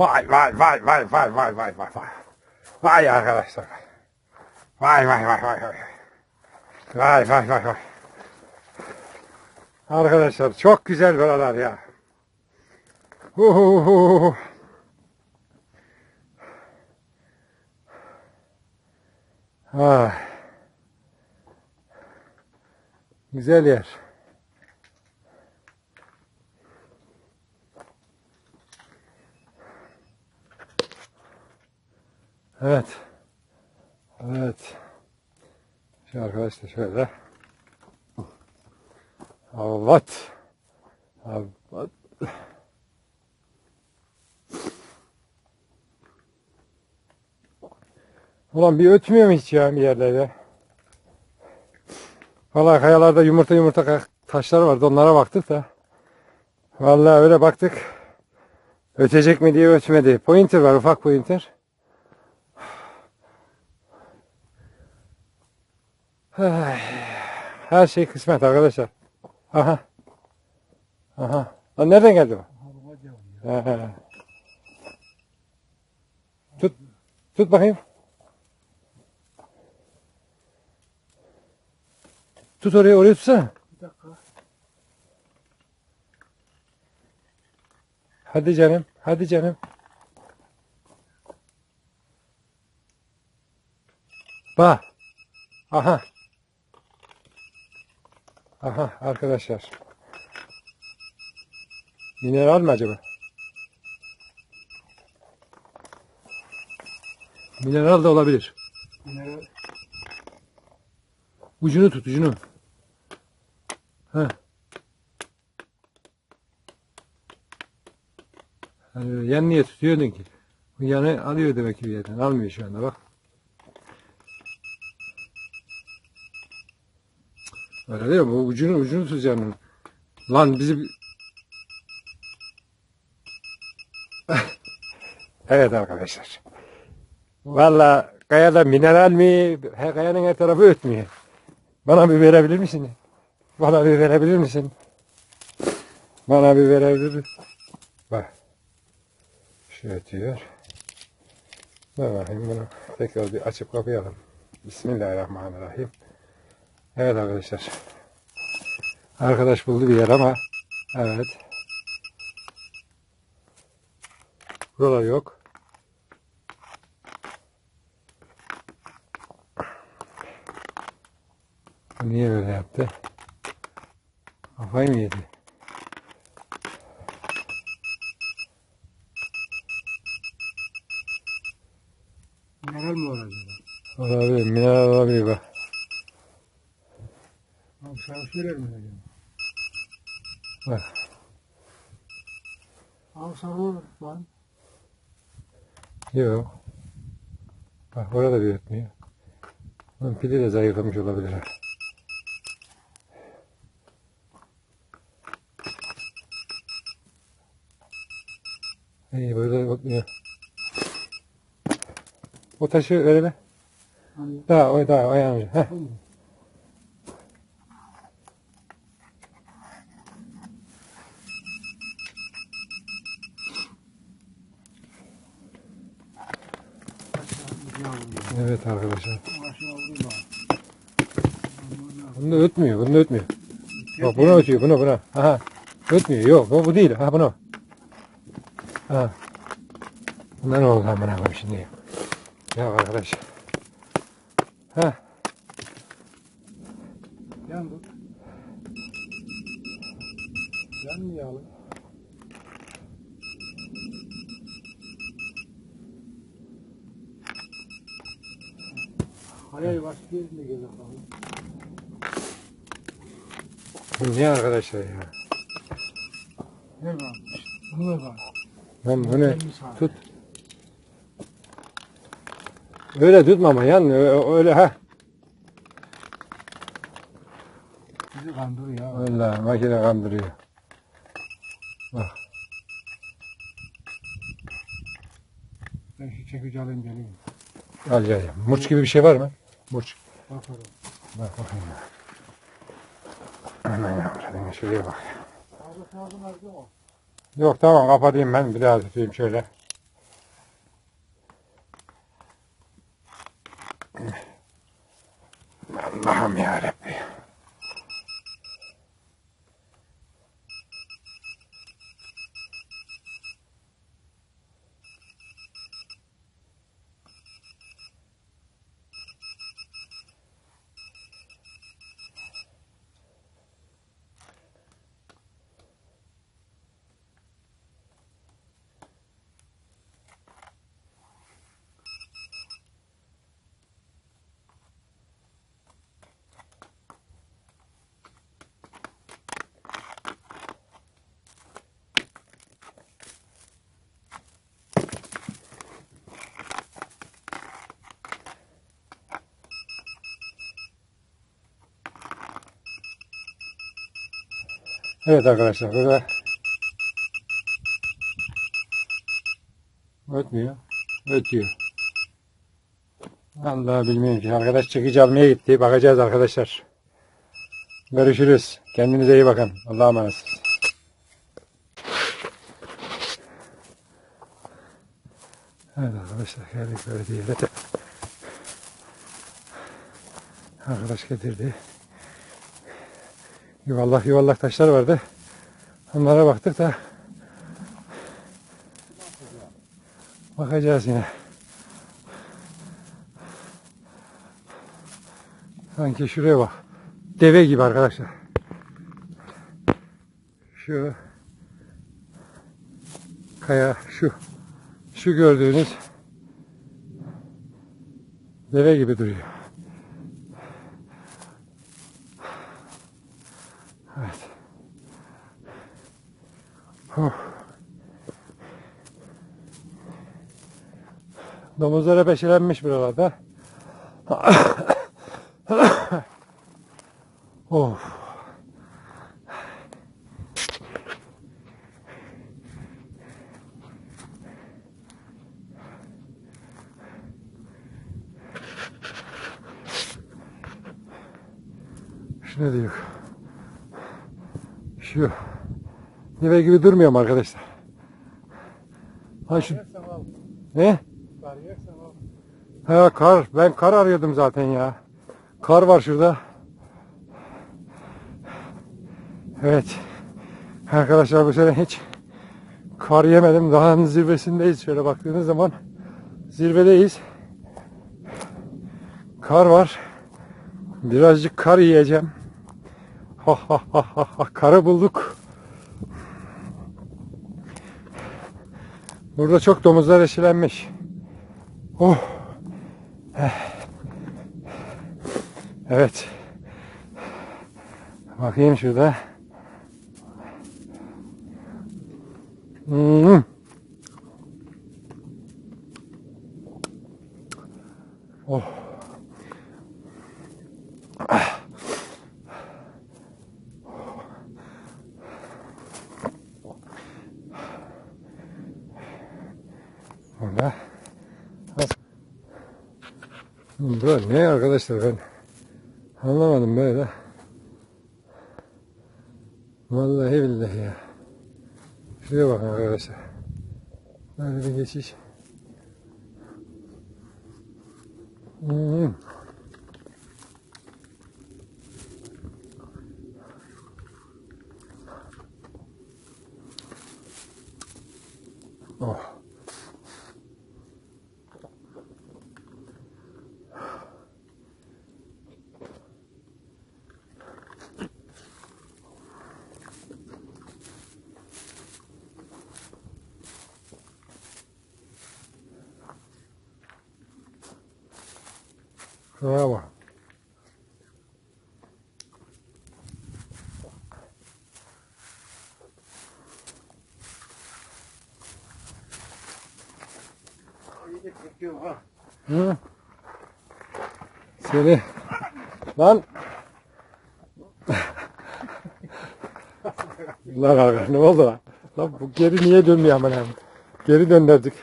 Vay vay vay vay vay vay vay vay vay. Vay arkadaşlar. Vay vay vay vay vay. Vay vay vay vay. Arkadaşlar çok güzel buralar ya. Uhuhu. Ah. Güzel yer. Evet. Evet. Şu arkadaşlar şöyle. Evet. Evet. Ulan bir ötmüyor mu hiç ya bir yerlerde? Vallahi kayalarda yumurta yumurta taşlar vardı onlara baktık da. Vallahi öyle baktık. Ötecek mi diye ötmedi. Pointer var ufak pointer. Her şey kısmet arkadaşlar. Aha. Aha. Lan nereden geldi bu? Tut. Tut bakayım. Tut oraya oraya tutsana. Bir dakika. Hadi canım. Hadi canım. Bak. Aha. Aha arkadaşlar. Mineral mi acaba? Mineral da olabilir. Mineral. Ucunu tut ucunu. Ha. Hani yan niye tutuyordun ki? Bu yanı alıyor demek ki bir yerden. Almıyor şu anda bak. Öyle değil mi? Bu ucunu ucunu tutacaksın. onun. Lan bizi... evet arkadaşlar. Valla kayada mineral mi? He, kayanın her tarafı ötmüyor. Bana bir verebilir misin? Bana bir verebilir misin? Bana bir verebilir misin? Bak. Şu ötüyor. Dur bakayım bunu tekrar bir açıp kapayalım. Bismillahirrahmanirrahim. Evet arkadaşlar. Arkadaş buldu bir yer ama evet. Buralar yok. Niye böyle yaptı? Kafayı mı yedi? Mineral mi acaba? Olabilir, mineral olabilir bak. Abi verir mi acaba? Bak. Abi sarılır lan. Yok. Bak orada bir ötmüyor. Bunun pili de zayıflamış olabilir. İyi burada ötmüyor. O taşı öyle. Hani Daha o daha ayağını. Heh. Evet arkadaşlar. Bunda ötmüyor. Bunda ötmüyor. Bak buna ötüyor. Buna buna. Aha. Ötmüyor. Yok. Bu, bu değil. Ha buna. Ha. Bunda ne oldu amına koyayım şimdi? Ya arkadaş. Ha. Yan tut. Yanmayalım. Hayal başka yerine gel bakalım. Bu ne arkadaşlar ya? Ver bak. Bunu ver bak. Lan bu ne? Tut. Öyle tutma ama yan öyle ha. Bizi kandırıyor. Vallahi makine kandırıyor. Ben şu çekici alayım geleyim. Al gel. Murç gibi bir şey var mı? Murç. Bakalım. Bak bakayım ya. Hemen yavrum şuraya bak. Yok tamam kapatayım ben bir daha tutayım şöyle. Evet arkadaşlar burada ötmüyor. Ötüyor. Allah bilmiyorum ki. Arkadaş çekici almaya gitti. Bakacağız arkadaşlar. Görüşürüz. Kendinize iyi bakın. Allah'a emanet. Evet arkadaşlar geldik böyle de. Arkadaş getirdi. Yuvarlak yuvarlak taşlar vardı. Onlara baktık da bakacağız yine. Sanki şuraya bak. Deve gibi arkadaşlar. Şu kaya şu şu gördüğünüz deve gibi duruyor. Huh. Domuzlara beşelenmiş buralarda. of. Şu ne diyor? Şu. Deve gibi durmuyorum arkadaşlar. Ha şu. Ne? Ha kar. Ben kar arıyordum zaten ya. Kar var şurada. Evet. Arkadaşlar bu sene hiç kar yemedim. Dağın zirvesindeyiz. Şöyle baktığınız zaman zirvedeyiz. Kar var. Birazcık kar yiyeceğim. Ha ha ha ha ha. Karı bulduk. Burada çok domuzlar eşilenmiş. Oh. Eh. Evet. Bakayım şurada. Hmm. Oh. Burada. Bu ne arkadaşlar ben anlamadım böyle. Vallahi billahi ya. Şuraya bakın arkadaşlar. Böyle bir geçiş. Hmm. Oh. Şuraya bak. Hı? Seni lan Lan ne oldu lan? Lan bu geri niye dönmüyor hemen? Geri döndürdük.